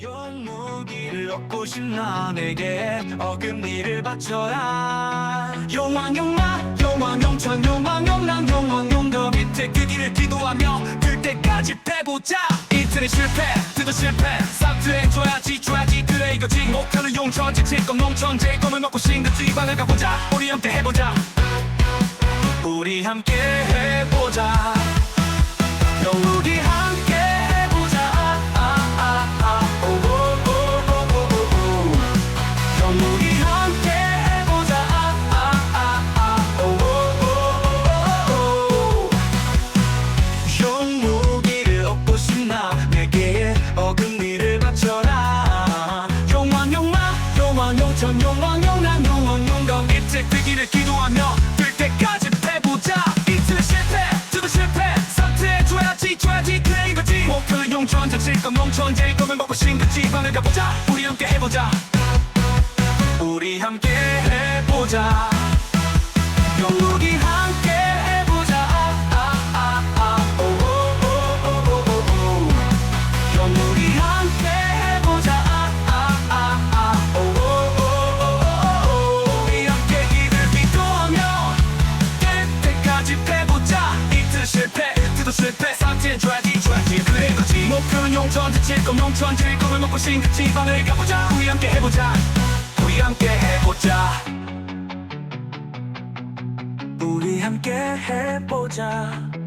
용무기를 얻고 싶나 내게 어금니를 바쳐라. 용왕용마 용왕용천 용왕용남 용왕용 더 밑에 그 길을 기도하며 들 때까지 패보자. 이틀의 실패 드도 실패. 싹트해 줘야지 줘야지 그래 이거지. 목표는 용천 지 칠 건 농촌 제꿈을 먹고 싶은 지방을 가보자. 우리 함께 해보자. 우리 함께 해보자. 우리 함께 용왕 용남 용왕 용감 일찍 뜨기를 기도하며 뜰 때까지 패보자. 이틀 실패 두번 실패. 선택해줘야지 줘야지 그래 이거지. 목표는 용천 자칠건 농촌 제일 꿈을 먹고 싶은 지방을 가보자. 우리 함께 해보자. 우리 함께 해보자. 우리 실패. 실패 상태줘야지 줘야지 그래 그지 목표는 용천 지칠kom 용천 제일 꿈을 먹고 싶은 지방을 가보자. 우리 함께 해보자. 우리 함께 해보자. 우리 함께 해보자